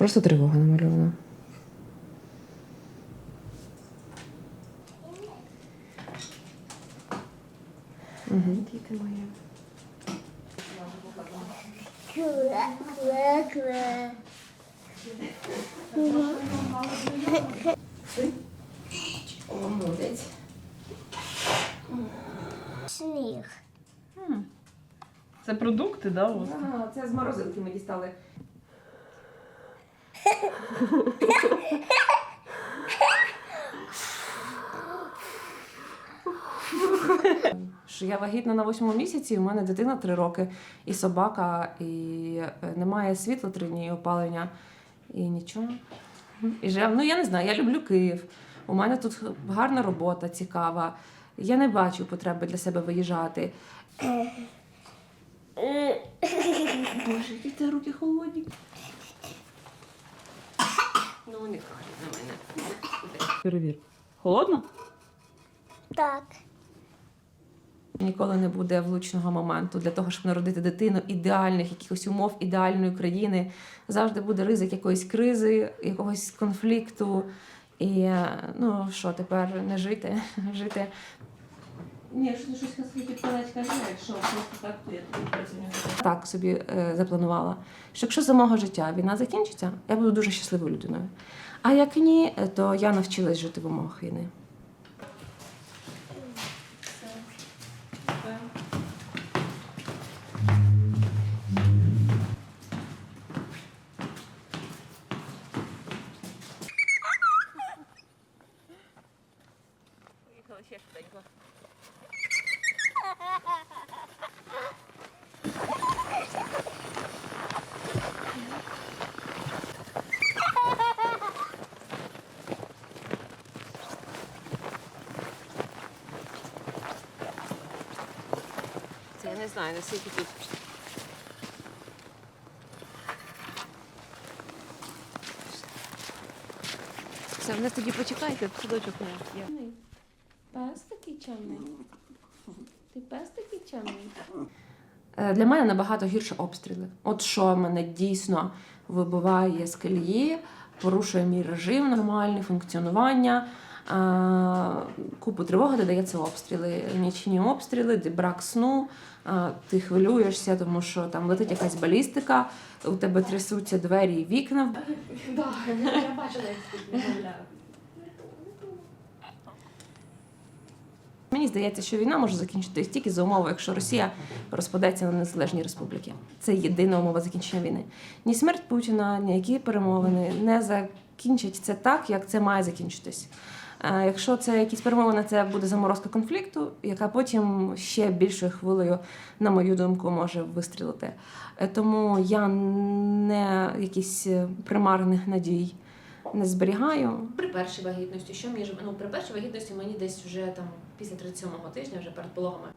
Просто тривога намальована. Угу. Діти мої. Молодець. Сніг. Це продукти, да? у вас? А, це з морозилки ми дістали. Що я вагітна на восьмому місяці, у мене дитина три роки, і собака, і е, немає світла три дні, і опалення, і нічого. І жив. Ну я не знаю, я люблю Київ. У мене тут гарна робота, цікава. Я не бачу потреби для себе виїжджати. Боже, які руки холодні. Ну, не кажуть на мене. Перевір. Холодно? Так. Ніколи не буде влучного моменту для того, щоб народити дитину ідеальних якихось умов, ідеальної країни. Завжди буде ризик якоїсь кризи, якогось конфлікту. І е, ну що, тепер не жити, жити. Ні, що щось хотів сказати, кажи, якщо просто так, то я тобі працюю. Так собі е, запланувала, що якщо за мого життя війна закінчиться, я буду дуже щасливою людиною. А як ні, е, то я навчилась жити в умовах війни. Це я не знаю, наскільки тут. Все, в нас тоді почекайте, в садочок не є. Пес такий чемний. Ти пес такий чемний. Для мене набагато гірше обстріли. От що мене дійсно вибиває з колії, порушує мій режим нормальний, функціонування. Е, Купу тривоги додає це обстріли, нічні обстріли, де брак сну. е, Ти хвилюєшся, тому що там летить якась балістика, у тебе трясуться двері і вікна. Мені здається, що війна може закінчитись тільки за умови, якщо Росія розпадеться на незалежні республіки. Це єдина умова закінчення війни. Ні смерть Путіна, ні які перемовини не закінчать це так, як це має закінчитись. Е, Якщо це якісь перемовини, це буде заморозка конфлікту, яка потім ще більшою хвилею, на мою думку, може вистрілити. Е, Тому я не якісь е, примарних надій не зберігаю. При першій вагітності, що між ну при першій вагітності мені десь вже там після 37-го тижня, вже перед пологами.